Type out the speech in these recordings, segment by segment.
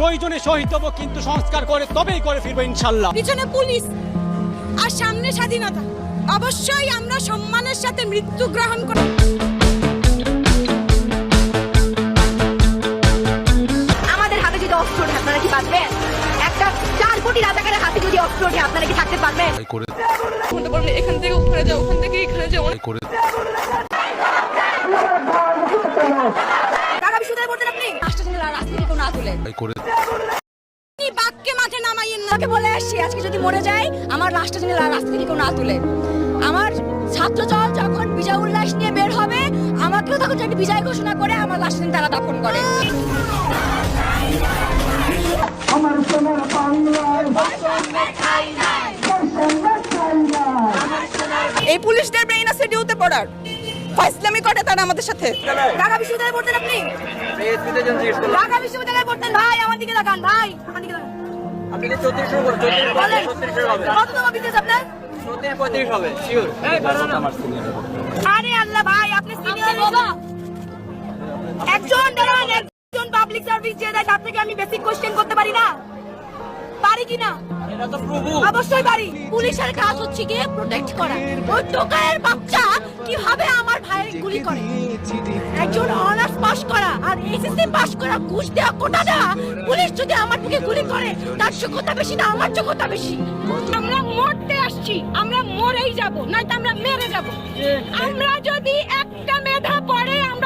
প্রয়োজনে শহীদ হব কিন্তু সংস্কার করে তবেই করে ফিরবো ইনশাল্লাহ। পিছনে পুলিশ আর সামনে স্বাধীনতা। অবশ্যই আমরা সম্মানের সাথে মৃত্যু গ্রহণ করি আমাদের হাতে যদি অস্ত্র ওঠে আপনারা কি পারবেন একটা চার কোটি রাজাকারের হাতে যদি অস্ত্র ওঠে আপনারা কি থাকতে পারবেন? করে বলতে এখান থেকে ওখানে যাও ওখান থেকে এখানে যাও। করে আপনি? না তুলে। বাক্যে মাঠে নামাইয়েন না। বলে আসছি আজকে যদি মরে যায় আমার রাষ্ট্র যেন রাস্তা থেকে না তুলে। আমার ছাত্র দল যখন বিজয় উল্লাস নিয়ে বের হবে আমাকেও তখন যদি বিজয় ঘোষণা করে আমার লাশ যেন তারা দাফন করে। এই পুলিশদের ব্রেইন আছে ডিউতে পড়ার। ফাইসলামি করে তারা আমাদের সাথে। ঢাকা বিশ্ববিদ্যালয়ে পড়তেন আপনি? ঢাকা বিশ্ববিদ্যালয়ে পড়তেন। ভাই আমার দিকে তাকান। ভাই আমার দিকে তাকান। বলেন। কত টাকা বিজনেস আপনার? আরে আল্লাহ ভাই আপনি সিনিয়র একজন একজন পাবলিক সার্ভিস যে দেয় তার থেকে আমি বেসিক কোশ্চেন করতে পারি না? পারি কি না অবশ্যই পারি। পুলিশের কাজ হচ্ছে গিয়ে প্রোটেক্ট করা। ওই টোকায়ের বাচ্চা কীভাবে আমার ভাইয়ের গুলি করে? একজন অনার্স পাস করা আর এসএসসি পাস করা ঘুষ দেওয়া কোটা দেওয়া পুলিশ যদি আমার দিকে গুলি করে তার যোগ্যতা বেশি না আমার যোগ্যতা বেশি? আমরা মরতে আসছি আমরা মরেই যাব নয়তো আমরা মেরে যাব। আমরা যদি একটা মেধা আমরা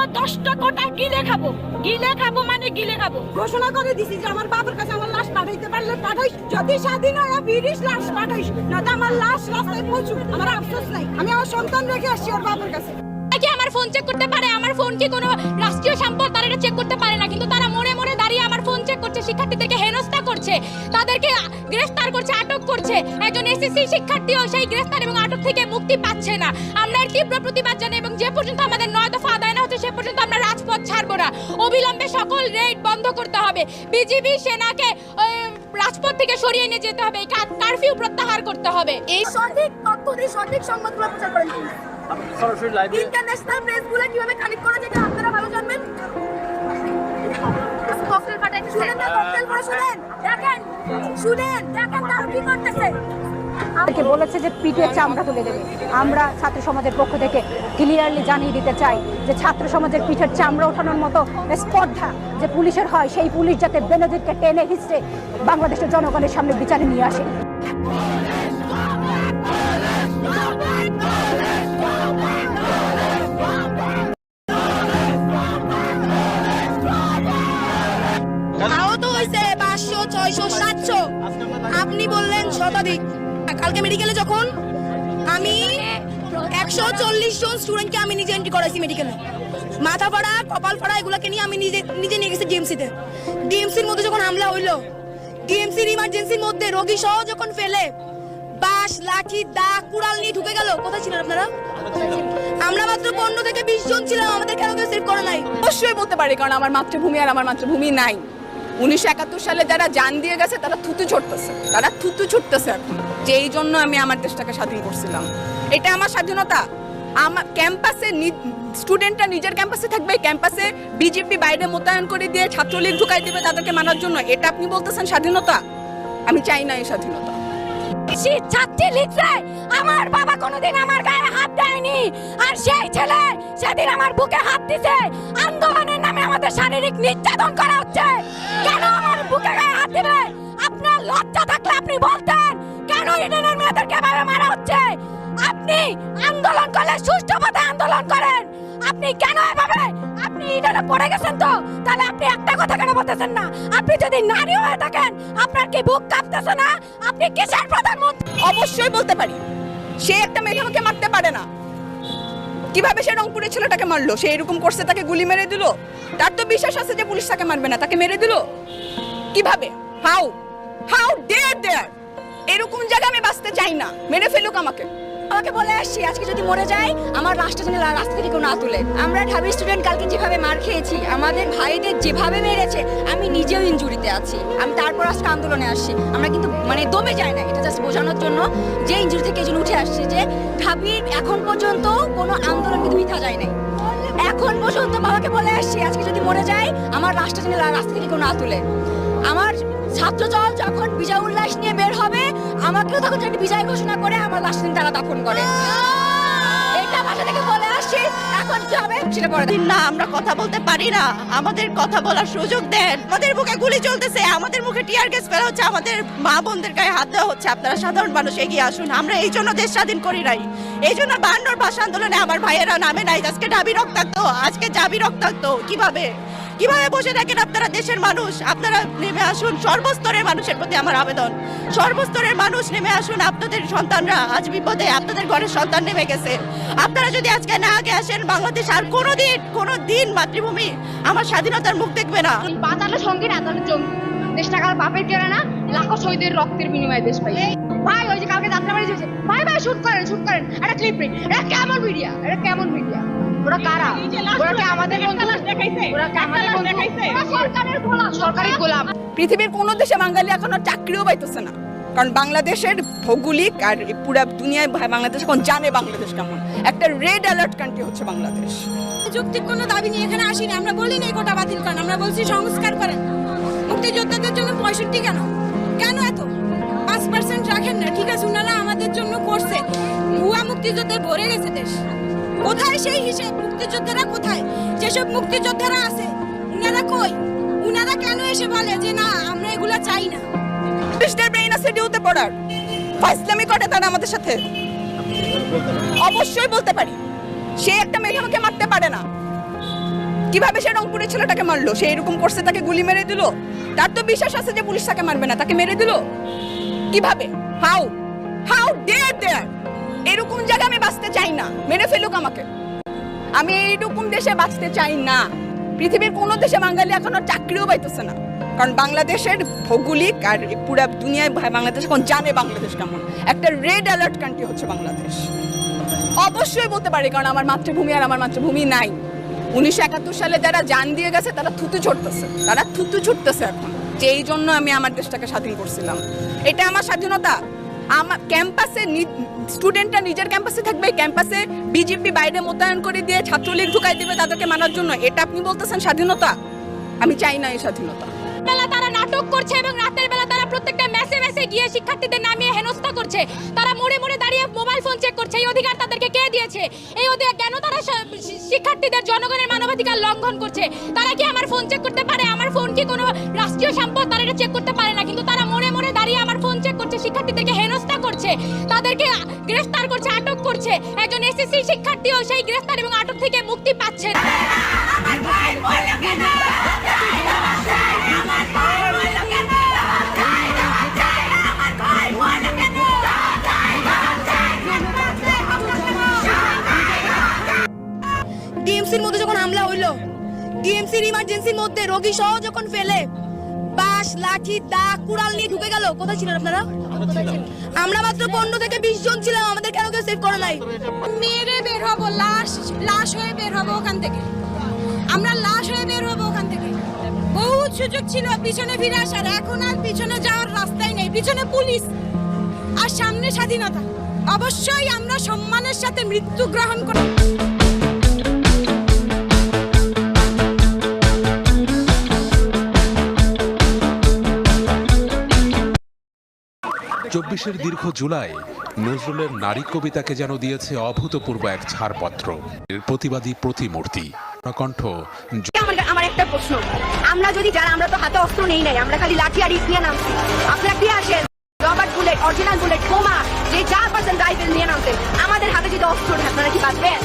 দশটা কোটা গিলে খাব। গিলে খাব মানে গিলে খাব। ঘোষণা করে দিছি যে আমার বাবার কাছে আমার লাশ পাঠাইতে পারলে পাঠাইস। যদি স্বাধীন হয় বিরিশ লাশ পাঠাইস না আমার লাশ রাস্তায় পৌঁছুক। আমার আফসোস নাই। আমি আমার সন্তান রেখে আসছি ওর বাবার কাছে। কি আমার ফোন চেক করতে পারে। আমার ফোন কি কোনো রাষ্ট্রীয় সম্পদ? তারা এটা চেক করতে পারে না। কিন্তু তারা মনে মনে দাঁড়িয়ে আমার ফোন চেক করছে। শিক্ষার্থীদেরকে হেনস্থা করছে। তাদেরকে গ্রেফতার করছে, আটক করছে। একজন এসএসসি শিক্ষার্থীও সেই গ্রেফতার এবং আটক থেকে মুক্তি পাচ্ছে না। আমরা এর তীব্র প্রতিবাদ জানাই এবং যে পর্যন্ত আমাদের নয় দফা আদায় না হচ্ছে, সে পর্যন্ত আমরা রাজপথ ছাড়বো না। অবিলম্বে সকল রেড বন্ধ করতে হবে। বিজিবি সেনাকে রাজপথ থেকে সরিয়ে নিয়ে যেতে হবে এই কারফিউ প্রত্যাহার করতে হবে। এই সঠিক তথ্য দিয়ে সঠিক সংবাদগুলো প্রচার করেন ইন্টারন্যাশনাল প্রেসগুলো কীভাবে কানেক্ট করা যায় আপনারা ভালো জানবেন। ককটেল ফাটাইতে শুনেন ককটেল করে শুনেন। দেখেন শুনেন দেখেন তারা কি করতেছে। আমাদেরকে বলেছে যে পিঠের চামড়া তুলে দেবে। আমরা ছাত্র সমাজের পক্ষ থেকে ক্লিয়ারলি জানিয়ে দিতে চাই যে ছাত্র সমাজের পিঠের চামড়া ওঠানোর মতো স্পর্ধা যে পুলিশের হয়, সেই পুলিশ যাতে বেনজিরকে টেনে হিস্টে বাংলাদেশের জনগণের সামনে বিচারে নিয়ে আসে। কালকে মেডিকেলে যখন আমি একশো চল্লিশ জন স্টুডেন্টকে আমি নিজে এন্ট্রি করাইছি মেডিকেলে মাথা ফাড়া কপাল ফাড়া এগুলোকে নিয়ে আমি নিজে নিজে নিয়ে গেছি ডিএমসিতে ডিএমসির মধ্যে যখন হামলা হইল ডিএমসির ইমার্জেন্সির মধ্যে রোগী সহ যখন ফেলে, বাঁশ, লাঠি দা কুড়াল নিয়ে ঢুকে গেল, কোথায় ছিলেন আপনারা? আমরা মাত্র পনেরো থেকে বিশ জন ছিলাম, আমাদের কেন কেউ সেভ করে নাই? অবশ্যই বলতে পারি, কারণ আমার মাতৃভূমি আর আমার মাতৃভূমি নাই। উনিশশো একাত্তর সালে যারা জান দিয়ে গেছে, তারা থুতু ছুটতেছে। তারা থুতু ছুটতেছে এখন, যে এই জন্য আমি আমার দেশটাকে স্বাধীন করছিলাম। এটা আমার স্বাধীনতা। আমার ক্যাম্পাসে স্টুডেন্টরা নিজের ক্যাম্পাসে থাকবে ক্যাম্পাসে বিজেপি বাইরে মোতায়েন করে দিয়ে ছাত্রলীগ ঢুকাই দেবে তাদেরকে মানার জন্য। এটা আপনি বলতেছেন স্বাধীনতা? আমি চাই না এই স্বাধীনতা। শীত ছাত্রী লিখছে, আমার বাবা কোনোদিন আমার গায়ে হাত দেয়নি। আর সেই ছেলে সেদিন আমার বুকে হাত দিছে। আন্দোলনের নামে আমাদের শারীরিক নির্যাতন করা হচ্ছে। কেন আমার বুকে গায়ে হাত দিবে? আপনার লজ্জা থাকলে আপনি বলতেন, কেন ইডেনের মেয়েদেরকে এভাবে মারা হচ্ছে? আপনি আন্দোলন করলে, সুষ্ঠু পথে আন্দোলন করেন। আপনি কেন এভাবে আপনি পড়ে গেছেন তো, তাহলে আপনি একটা কথা কেন বলতেছেন না? আপনি যদি নারী হয়ে থাকেন, আপনার কি বুক কাঁপতেছে না? আপনি কিসের প্রধানমন্ত্রী? অবশ্যই বলতে পারি। সে একটা মেধাকে মারতে পারে না। কীভাবে সে রংপুরের ছেলেটাকে মারলো? সে এরকম করছে, তাকে গুলি মেরে দিল? তার তো বিশ্বাস আছে যে পুলিশ তাকে মারবে না, তাকে মেরে দিল? কীভাবে? হাউ হাউ ডেয়ার দেয়ার এরকম জায়গা আমি বাঁচতে চাই না। মেরে ফেলুক আমাকে। আমাকে বলে আসছি, আজকে যদি মরে যায়, আমার রাষ্ট্র যেন রাস্তা থেকে না তুলে। আমরা ঢাবি স্টুডেন্ট কালকে যেভাবে মার খেয়েছি, আমাদের ভাইদের যেভাবে মেরেছে, আমি নিজেও ইনজুরিতে আছি। আমি তারপর আজকে আন্দোলনে আসছি। আমরা কিন্তু মানে দমে যাই না এটা জাস্ট বোঝানোর জন্য যে ইনজুরি থেকে এই উঠে আসছে যে ঢাবির এখন পর্যন্ত কোনো আন্দোলন কিন্তু মিথ্যা যায় নাই। এখন পর্যন্ত বাবাকে বলে আসছি, আজকে যদি মরে যায়, আমার রাষ্ট্র যেন রাস্তা থেকে না তুলে। আমার ছাত্রদল যখন বিজয় উল্লাস নিয়ে বের হবে আমাকেও তখন একটা বিজয় ঘোষণা করে, আমার লাশ নিয়ে তারা দাফন করে। বলে আসছি এখন হবে সেটা দিন না, আমরা কথা বলতে পারি না। আমাদের কথা বলার সুযোগ দেন। আমাদের বুকে গুলি চলতেছে, আমাদের মুখে ফেলা হচ্ছে, আমাদের মা বোনদের গায়ে হাত দেওয়া হচ্ছে। আপনারা সাধারণ মানুষ, এগিয়ে আসুন। আমরা এই জন্য দেশ স্বাধীন করি নাই। এই জন্য ভাষা আন্দোলনে আমার ভাইয়েরা নামে নাই। আজকে ডাবি রক্তাক্ত, আজকে জাবি রক্তাক্ত। কীভাবে? কীভাবে বসে থাকেন আপনারা দেশের মানুষ? আপনারা নেমে আসুন। সর্বস্তরের মানুষের প্রতি আমার আবেদন। সর্বস্তরের মানুষ নেমে আসুন। আপনাদের সন্তানরা আজ বিপদে আপনাদের ঘরের সন্তান নেমে গেছে। আপনারা যদি আজকে না আগে আসেন বাংলাদেশ আর কোনোদিন কোনো দিন মাতৃভূমি আমার স্বাধীনতার মুখ দেখবে না। বাঁচানো সঙ্গে না তাহলে জঙ্গি দেশ টাকার বাপের কেনা না লাখো শহীদের রক্তের বিনিময়ে দেশ পাই ভাই ওই যে কালকে যাত্রা বাড়ি ভাই ভাই শুট করেন শুট করেন। একটা ক্লিপ এটা কেমন মিডিয়া এটা কেমন মিডিয়া ওরা কারা? ওরা কি আমাদের ওরা কি সরকারি গোলাম। পৃথিবীর কোনো দেশে বাঙালি এখন আর চাকরিও পাইতেছে না। কারণ বাংলাদেশের ভৌগোলিক আর পুরা দুনিয়ায় বাংলাদেশ এখন জানে বাংলাদেশ কেমন। একটা রেড অ্যালার্ট কান্ট্রি হচ্ছে বাংলাদেশ। যৌক্তিক কোনো দাবি নিয়ে এখানে আসিনি। আমরা বলি না এই কোটা বাতিল করেন আমরা বলছি সংস্কার করেন। মুক্তিযোদ্ধাদের জন্য পঁয়ষট্টি কেন? কেন এত? পাঁচ পার্সেন্ট রাখেন না। ঠিক আছে উনারা আমাদের জন্য করছে। ভুয়া মুক্তিযোদ্ধার ভরে গেছে দেশ। কোথায় সেই হিসেব মুক্তিযোদ্ধারা কোথায়? যেসব মুক্তিযোদ্ধারা আছে, উনারা কই? উনারা কেন এসে বলে যে না, আমরা এগুলা চাই না? ব্রিটিশদের ব্রেইন আছে ডিউতে পড়ার। ফাইসলামি করে তারা আমাদের সাথে। অবশ্যই বলতে পারি। সে একটা মেধাকে মারতে পারে না। কীভাবে সে রংপুরের ছেলেটাকে মারলো? সে এরকম করছে, তাকে গুলি মেরে দিল। তার তো বিশ্বাস আছে যে পুলিশ তাকে মারবে না, তাকে মেরে দিল। কীভাবে? হাউ হাউ ডেয়ার দেয়ার এরকম জায়গায় আমি বাঁচতে চাই না। মেরে ফেলুক আমাকে। আমি এইরকম দেশে বাঁচতে চাই না। পৃথিবীর কোনো দেশে বাঙালি এখনও চাকরিও পাইতেছে না। কারণ বাংলাদেশের ভৌগোলিক আর পুরা দুনিয়ায় বাংলাদেশ এখন জানে বাংলাদেশ কেমন। একটা রেড অ্যালার্ট কান্ট্রি হচ্ছে বাংলাদেশ। অবশ্যই বলতে পারি, কারণ আমার মাতৃভূমি আর আমার মাতৃভূমি নাই। উনিশশো একাত্তর সালে যারা জান দিয়ে গেছে, তারা থুতু ছুটতেছে তারা থুতু ছুটতেছে এখন। যে এই জন্য আমি আমার দেশটাকে স্বাধীন করছিলাম। এটা আমার স্বাধীনতা। আমার ক্যাম্পাসে স্টুডেন্টরা নিজের ক্যাম্পাসে থাকবে, ক্যাম্পাসে বিজেপি বাইরে মোতায়েন করে দিয়ে ছাত্রলীগ ঢুকাই দিবে তাদেরকে মানার জন্য। এটা আপনি বলতেছেন স্বাধীনতা? আমি চাই না এই স্বাধীনতা। বেলা তারা নাটক করছে এবং রাতের বেলা তারা প্রত্যেকটা মেসে মেসে গিয়ে শিক্ষার্থীদের নামিয়ে হেনস্থা করছে। তারা মোড়ে মোড়ে দাঁড়িয়ে মোবাইল ফোন চেক করছে। এই অধিকার তাদেরকে কে দিয়েছে? এই অধিকার কেন তারা শিক্ষার্থীদের জনগণের মানবাধিকার লঙ্ঘন করছে? তারা কি আমার ফোন চেক করতে পারে? আমার ফোন কি কোনো রাষ্ট্রীয় সম্পদ? তারা চেক করতে পারে না। কিন্তু তারা করছে, শিক্ষার্থীদেরকে হেনস্থা করছে, তাদেরকে গ্রেফতার করছে, আটক করছে। একজন এসএসসি শিক্ষার্থীও সেই গ্রেফতার এবং আটক থেকে মুক্তি পাচ্ছে ডিএমসির মধ্যে যখন হামলা হইল ডিএমসির ইমার্জেন্সির মধ্যে রোগী সহ যখন ফেলে বাস লাঠি দা কুড়াল নিয়ে ঢুকে গেল, কোথায় ছিলেন আপনারা? আমরা মাত্র পনেরো থেকে বিশ জন ছিলাম আমাদের কেন কেউ সেভ করে নাই? মেরে বের হব লাশ লাশ হয়ে বের হব ওখান থেকে। আমরা লাশ হয়ে বের হব ওখান থেকে। বহুত সুযোগ ছিল পিছনে ফিরে আসার। এখন আর পিছনে যাওয়ার রাস্তাই নেই। পিছনে পুলিশ আর সামনে স্বাধীনতা। অবশ্যই আমরা সম্মানের সাথে মৃত্যু গ্রহণ করি চব্বিশের দীর্ঘ জুলাই নজরুলের নারী কবিতাকে যেন দিয়েছে অভূতপূর্ব এক ছাড়পত্র। প্রতিবাদী প্রতিমূর্তি। কণ্ঠ আমার একটা প্রশ্ন। আমরা যদি যারা, আমরা তো হাতে অস্ত্র নেই নাই, আমরা খালি লাঠি আর ইট নিয়ে নামছি। আপনারা কি আসেন? রবার্ট বুলেট, অরিজিনাল বুলেট, বোমা, যে চার পার্সেন্ট রাইফেল নিয়ে নামছেন আমাদের হাতে যদি অস্ত্র আপনারা কি বাঁচবেন?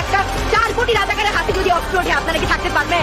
একটা চার কোটি রাজাকারের হাতে যদি অস্ত্র ওঠে আপনারা কি থাকতে পারবেন?